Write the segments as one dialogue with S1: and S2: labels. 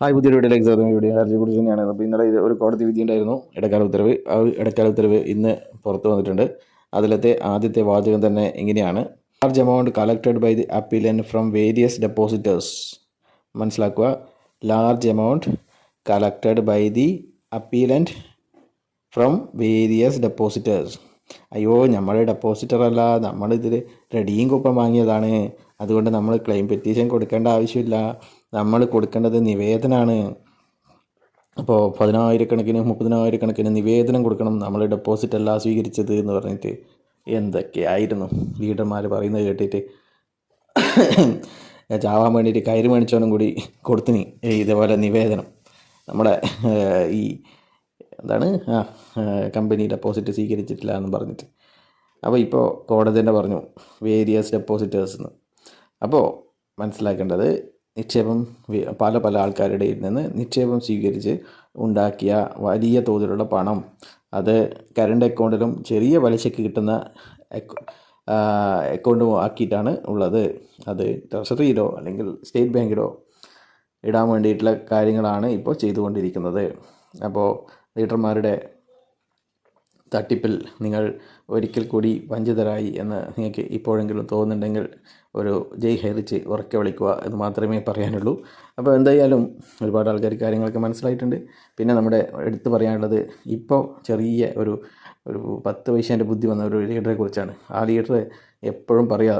S1: Hi പുതിയ വീഡിയോയിലേക്ക് സ്വാഗതം. വീഡിയോ ഹർജി കുറിച്ച് തന്നെയാണ്. അപ്പോൾ ഇന്നലെ ഇത് ഒരു കോടതി വിധി ഉണ്ടായിരുന്നു. ഇടക്കാല ഉത്തരവ്. ആ ഇടക്കാല ഉത്തരവ് ഇന്ന് പുറത്തു വന്നിട്ടുണ്ട്. അതിലത്തെ ആദ്യത്തെ വാചകം തന്നെ ഇങ്ങനെയാണ്. Large amount collected by the appellant from various depositors മനസ്സിലാക്കുക. Large amount collected by the appellant from various depositors അയ്യോ നമ്മൾ ഡെപ്പോസിറ്റർ അല്ല. നമ്മളിതിൽ റെഡിയും കൂപ്പം വാങ്ങിയതാണ്. അതുകൊണ്ട് നമ്മൾ ക്ലെയിം പെറ്റീഷൻ കൊടുക്കേണ്ട ആവശ്യമില്ല. നമ്മൾ കൊടുക്കേണ്ടത് നിവേദനമാണ് അപ്പോൾ പതിനായിരക്കണക്കിന് മുപ്പതിനായിരക്കണക്കിന് നിവേദനം കൊടുക്കണം. നമ്മൾ ഡെപ്പോസിറ്റ് അല്ല സ്വീകരിച്ചത് എന്ന് പറഞ്ഞിട്ട് എന്തൊക്കെയായിരുന്നു? ലീഡർമാർ പറയുന്നത് കേട്ടിട്ട് ചാവാൻ വേണ്ടിയിട്ട് കയറി മേടിച്ചവനും കൂടി കൊടുത്തിനി ഇതേപോലെ നിവേദനം. നമ്മുടെ ഈ എന്താണ്? ആ കമ്പനി ഡെപ്പോസിറ്റ് സ്വീകരിച്ചിട്ടില്ല എന്ന് പറഞ്ഞിട്ട്. അപ്പോൾ ഇപ്പോൾ കോടതി തന്നെ പറഞ്ഞു വേരിയസ് ഡെപ്പോസിറ്റേഴ്സ് എന്ന്. അപ്പോൾ മനസ്സിലാക്കേണ്ടത് നിക്ഷേപം പല പല ആൾക്കാരുടെ നിന്ന് നിക്ഷേപം സ്വീകരിച്ച് ഉണ്ടാക്കിയ വലിയ തോതിലുള്ള പണം. അത് കറണ്ട് അക്കൗണ്ടിലും ചെറിയ പലിശയ്ക്ക് കിട്ടുന്ന അക്കൗ- അക്കൗണ്ടും ആക്കിയിട്ടാണ് ഉള്ളത്. അത് ട്രഷറിയിലോ അല്ലെങ്കിൽ സ്റ്റേറ്റ് ബാങ്കിലോ ഇടാൻ വേണ്ടിയിട്ടുള്ള കാര്യങ്ങളാണ് ഇപ്പോൾ ചെയ്തുകൊണ്ടിരിക്കുന്നത്. അപ്പോൾ ലീഡർമാരുടെ തട്ടിപ്പിൽ നിങ്ങൾ ഒരിക്കൽ കൂടി വഞ്ചിതരായി എന്ന് നിങ്ങൾക്ക് ഇപ്പോഴെങ്കിലും തോന്നുന്നുണ്ടെങ്കിൽ ഒരു ജയ് ഹരിച്ച് ഉറക്കെ വിളിക്കുക എന്ന് മാത്രമേ പറയാനുള്ളൂ. അപ്പോൾ എന്തായാലും ഒരുപാട് ആൾക്കാർ കാര്യങ്ങളൊക്കെ മനസ്സിലായിട്ടുണ്ട്. പിന്നെ നമ്മുടെ എടുത്തു പറയാനുള്ളത് ഇപ്പോൾ ചെറിയ ഒരു ഒരു പത്ത് പൈസേന്റെ ബുദ്ധി വന്ന ഒരു ലീഡറെ കുറിച്ചാണ്. ആ ലീഡർ എപ്പോഴും പറയാ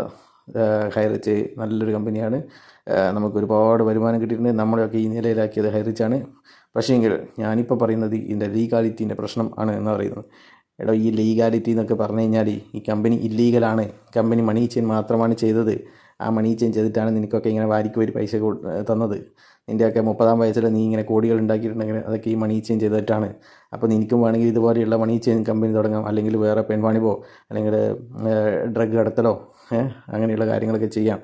S1: ഹൈറിച്ച് നല്ലൊരു കമ്പനിയാണ്. നമുക്ക് ഒരുപാട് വരുമാനം കിട്ടിയിട്ടുണ്ട്. നമ്മളെയൊക്കെ ഈ നിലയിലാക്കിയത് ഹൈറിച്ചാണ് പക്ഷേങ്കിൽ ഞാനിപ്പോൾ പറയുന്നത് ഇതിന്റെ ലീഗാലിറ്റീന്റെ പ്രശ്നം ആണ് എന്ന് പറയുന്നത്. എടോ ഈ ലീഗാലിറ്റി എന്നൊക്കെ പറഞ്ഞു കഴിഞ്ഞാൽ ഈ കമ്പനി ഇല്ലീഗലാണ് കമ്പനി മണി ചെയിൻ മാത്രമാണ് ചെയ്തത്. ആ മണി ചെയിൻ ചെയ്തിട്ടാണ് നിനക്കൊക്കെ ഇങ്ങനെ വാരിക്ക് ഒരു പൈസ തന്നത്. നിന്റെയൊക്കെ മുപ്പതാം വയസ്സിൽ നീ ഇങ്ങനെ കോടികൾ ഉണ്ടാക്കിയിട്ടുണ്ടെങ്കിൽ അതൊക്കെ ഈ മണി ചെയിൻ ചെയ്തിട്ടാണ്. അപ്പോൾ നിനക്കും വേണമെങ്കിൽ ഇതുപോലെയുള്ള മണി ചെയിൻ കമ്പനി തുടങ്ങാം. അല്ലെങ്കിൽ വേറെ പെൺവാണിപ്പോ അല്ലെങ്കിൽ ഡ്രഗ് കടത്തലോ അങ്ങനെയുള്ള കാര്യങ്ങളൊക്കെ ചെയ്യാം.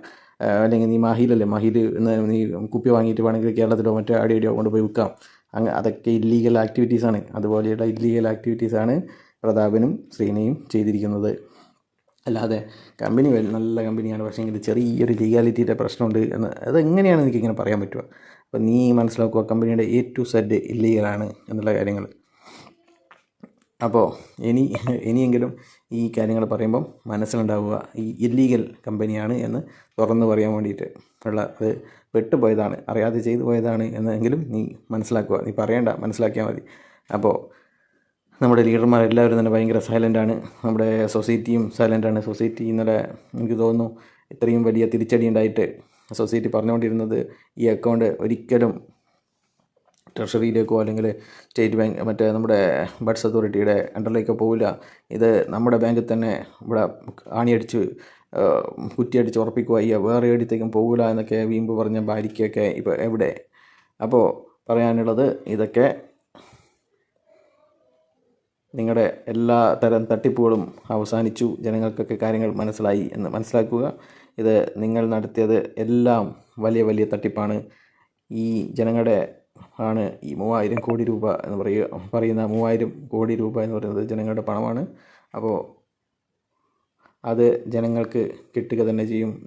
S1: അല്ലെങ്കിൽ നീ മാഹിയിലല്ലേ ഇന്ന് നീ കുപ്പി വാങ്ങിയിട്ട് വേണമെങ്കിൽ കേരളത്തിലോ മറ്റോ ആടിയോ കൊണ്ടുപോയി വിൽക്കാം. അങ്ങ് അതൊക്കെ ഇല്ലീഗൽ ആക്ടിവിറ്റീസാണ് അതുപോലെയുള്ള ഇല്ലീഗൽ ആക്ടിവിറ്റീസാണ് പ്രതാപനും ശ്രീനയും ചെയ്തിരിക്കുന്നത്. അല്ലാതെ കമ്പനി നല്ല കമ്പനിയാണ് പക്ഷേ എങ്കിൽ ചെറിയൊരു ലീഗാലിറ്റിയുടെ പ്രശ്നമുണ്ട് എന്ന് അതെങ്ങനെയാണ് എനിക്കിങ്ങനെ പറയാൻ പറ്റുക? അപ്പോൾ നീ മനസ്സിലാക്കുക കമ്പനിയുടെ എ ടു സെഡ് ഇല്ലീഗലാണ് എന്നുള്ള കാര്യങ്ങൾ. അപ്പോൾ ഇനി ഇനിയെങ്കിലും ഈ കാര്യങ്ങൾ പറയുമ്പം മനസ്സിലുണ്ടാവുക ഈ ഇല്ലീഗൽ കമ്പനിയാണ് എന്ന് തുറന്ന് പറയാൻ വേണ്ടിയിട്ട് ഉള്ള അത് പെട്ടുപോയതാണ്. അറിയാതെ ചെയ്തു പോയതാണ് എന്നെങ്കിലും നീ മനസ്സിലാക്കുക. നീ പറയണ്ട മനസ്സിലാക്കിയാൽ മതി. അപ്പോൾ നമ്മുടെ ലീഡർമാർ എല്ലാവരും തന്നെ ഭയങ്കര സൈലന്റാണ് നമ്മുടെ സൊസൈറ്റിയും സൈലന്റാണ് സൊസൈറ്റി ഇന്നലെ എനിക്ക് തോന്നുന്നു ഇത്രയും വലിയ തിരിച്ചടി ഉണ്ടായിട്ട് സൊസൈറ്റി പറഞ്ഞുകൊണ്ടിരുന്നത് ഈ അക്കൗണ്ട് ഒരിക്കലും ട്രഷറിയിലേക്കോ അല്ലെങ്കിൽ സ്റ്റേറ്റ് ബാങ്ക് മറ്റേ നമ്മുടെ ബഡ്സ് അതോറിറ്റിയുടെ അണ്ടറിലേക്കോ പോവില്ല. ഇത് നമ്മുടെ ബാങ്കിൽ തന്നെ ഇവിടെ ആണിയടിച്ച് കുറ്റിയടിച്ച് ഉറപ്പിക്കുക. ഈ വേറെ എവിടത്തേക്കും പോകില്ല എന്നൊക്കെ വീമ്പ് പറഞ്ഞ ഭാര്യയ്ക്കൊക്കെ ഇപ്പോൾ എവിടെ? അപ്പോൾ പറയാനുള്ളത് ഇതൊക്കെ നിങ്ങളുടെ എല്ലാ തരം തട്ടിപ്പുകളും അവസാനിച്ചു. ജനങ്ങൾക്കൊക്കെ കാര്യങ്ങൾ മനസ്സിലായി എന്ന് മനസ്സിലാക്കുക. ഇത് നിങ്ങൾ നടത്തിയത് എല്ലാം വലിയ വലിയ തട്ടിപ്പാണ്. ഈ ജനങ്ങളുടെ ആണ് ഈ മൂവായിരം കോടി രൂപ എന്ന് പറയുക പറയുന്ന മൂവായിരം കോടി രൂപ എന്ന് പറയുന്നത് ജനങ്ങളുടെ പണമാണ്. അപ്പോൾ അത് ജനങ്ങൾക്ക് കിട്ടുക തന്നെ ചെയ്യും.